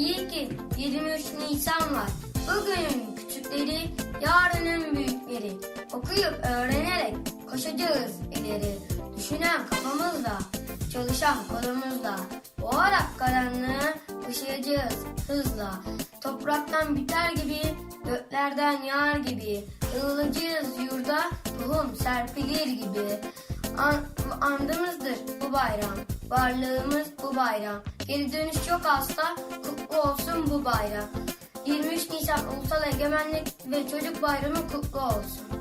23 Nisan var. Bugünün küçükleri, yarının büyükleri. Okuyup öğrenerek koşacağız ileri. Düşünen kafamızda, çalışan kolumuzda. Boğarak karanlığı ışıyacağız hızla. Topraktan biter gibi, göklerden yağar gibi. Yığılacağız yurda, tohum serpilir gibi. An, andımızdır bu bayram, varlığımız bu bayram. Geri dönüş çok hasta, kutlu olsun bu bayram. 23 Nisan Ulusal Egemenlik ve Çocuk Bayramı kutlu olsun.